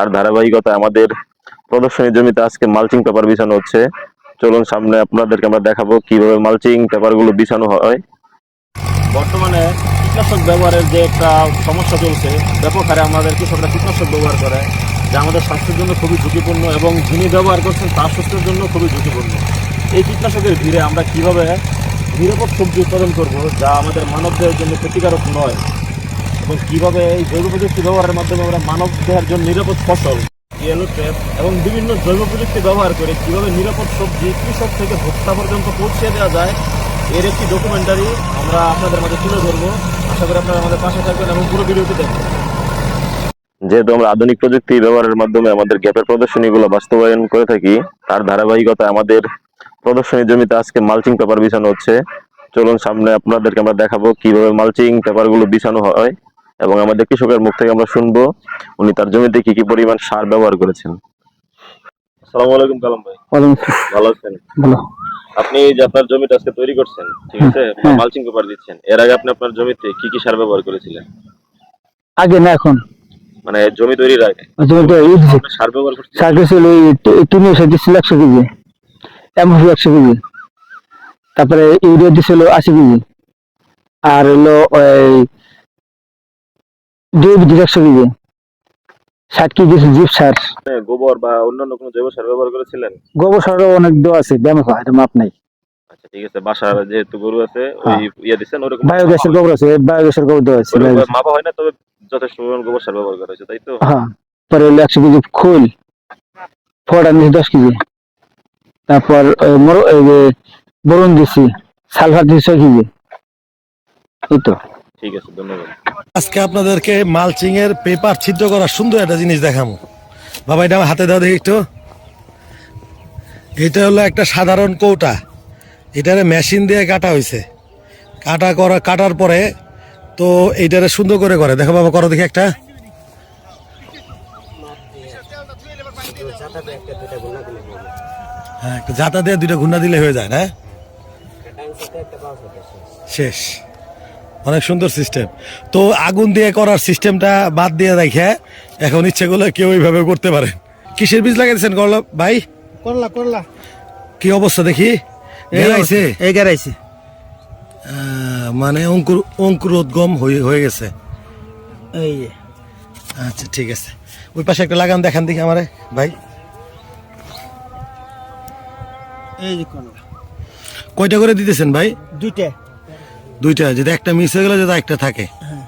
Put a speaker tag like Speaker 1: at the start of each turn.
Speaker 1: তার ধারাবাহিকতা আমাদের প্রদর্শনী জমিতে আজকে মালচিং পেপার বিছানো হচ্ছে। চলুন সামনে আপনাদেরকে আমরা দেখাবো কীভাবে মালচিং পেপারগুলো বিছানো হয়।
Speaker 2: বর্তমানে কীটনাশক ব্যবহারের যে একটা সমস্যা চলছে, ব্যাপক হারে আমাদের কৃষকরা কীটনাশক ব্যবহার করে, যা আমাদের স্বাস্থ্যের জন্য খুবই ঝুঁকিপূর্ণ এবং যিনি ব্যবহার করছেন তার স্বাস্থ্যের জন্য খুবই ঝুঁকিপূর্ণ। এই কীটনাশকের ভিড়ে আমরা কীভাবে নিরাপদ সবজি উৎপাদন করব, যা আমাদের মানবদের জন্য ক্ষতিকারক নয় এবং কীভাবে এই জৈব প্রযুক্তি ব্যবহারের মাধ্যমে আমরা মানব দেহের জন্য নিরাপদ ফসল ইয়েলো ট্র্যাপ এবং বিভিন্ন জৈব প্রযুক্তি ব্যবহার করে কীভাবে নিরাপদ সবজি কৃষক থেকে ভোক্তা পর্যন্ত পৌঁছে দেওয়া যায়, এর একটি ডকুমেন্টারি আমরা আপনাদের মাঝে তুলে ধরবো। আশা করি আপনারা আমাদের পাশে থাকবেন এবং পুরো ভিডিওটি দেখবেন।
Speaker 1: যেহেতু আমরা আধুনিক প্রযুক্তি ব্যবহারের মাধ্যমে আমাদের গ্যাপের প্রদর্শনীগুলো বাস্তবায়ন করে থাকি, তার ধারাবাহিকতা আমাদের প্রদর্শনী জমিতে আজকে মালচিং পেপার বিছানো হচ্ছে। চলুন সামনে আপনাদেরকে আমরা দেখাবো কীভাবে মালচিং পেপারগুলো বিছানো হয়। এবং আমাদের কৃষকের মুখ থেকে আমরা শুনব উনি তার জমিতে কি কি পরিমাণ সার ব্যবহার করেছেন। আসসালামু আলাইকুম কালাম ভাই। ভালো আছেন? আপনি যে আপনার জমিটা আজকে তৈরি করছেন ঠিক আছে?
Speaker 3: হ্যাঁ।
Speaker 1: মালচিং পেপার দিচ্ছেন এর আগে আপনি আপনার জমিতে কি কি সার ব্যবহার করেছিলেন?
Speaker 3: আগে না এখন।
Speaker 1: মানে জমি তৈরির আগে? সার ব্যবহার করছেন?
Speaker 3: হলো ওই তুমি একশো কেজি। এমএফ একশো কেজি। তারপরে ইউরিয়া দিছিল আশি কেজি। আর হলো ওই একশো কেজি। ষাট কেজি জিপ সার।
Speaker 1: গোবর বা অন্যান্য কোনো জৈব সার ব্যবহার করেছিলেন?
Speaker 3: গোবর সারও অনেক দেওয়া আছে ব্যায়াম এটা মাপ নাই।
Speaker 1: আচ্ছা ঠিক আছে বাসার যেহেতু গরু আছে ওই ইয়ে ওরকম
Speaker 3: বায়োগ্যাসের গোবর আছে বায়োগ্যাসের গোবর দেওয়া আছে
Speaker 1: মাপা হয় না তবে যথেষ্ট পরিমাণ গোবর সার ব্যবহার করা হয়েছে তাই তো?
Speaker 3: হ্যাঁ পরে হলো একশো কেজি খোল ফোড়া দিয়েছি দশ কেজি। তারপর বরুণ দিছি সালফার দিয়েছি ছয় কেজি। এই তো।
Speaker 1: ঠিক আছে, ধন্যবাদ।
Speaker 4: আজকে আপনাদেরকে মালচিং এর পেপার ছিদ্র করা সুন্দর একটা জিনিস দেখাবো বাবা, এটা আমার হাতে দাও দেখি একটু। এটা হলো একটা সাধারণ কৌটা। এটারে মেশিন দিয়ে কাটা হয়েছে কাটা করা, কাটার পরে তো এইটারে সুন্দর করে করে। দেখো বাবা, করো দেখি একটা। হ্যাঁ একটা জাতা দিয়ে দুইটা ঘুন্না দিলে হয়ে যায়, না? শেষ। অনেক সুন্দর সিস্টেম তো আগুন দিয়ে করার সিস্টেমটা বাদ দিয়ে রেখে এখন ইচ্ছে করলে কেউ এইভাবে করতে পারেন কিসের বীজ লাগাইছেন করল ভাই?
Speaker 5: করলা করলা।
Speaker 4: কি অবস্থা দেখি? গেরাইছে?
Speaker 5: এই গেরাইছে।
Speaker 4: মানে অঙ্কুর অঙ্কুরোদ্গম হয়ে হয়ে গেছে।
Speaker 5: এই
Speaker 4: আচ্ছা ঠিক আছে। ওই পাশে একটা লাগান দেখান দেখি আমারে ভাই।
Speaker 5: এই
Speaker 4: কয়টা করে দিতেছেন ভাই?
Speaker 5: দুইটা।
Speaker 4: দুইটা যদি একটা মিস হয়ে গেলে যদি একটা থাকে।
Speaker 5: হ্যাঁ।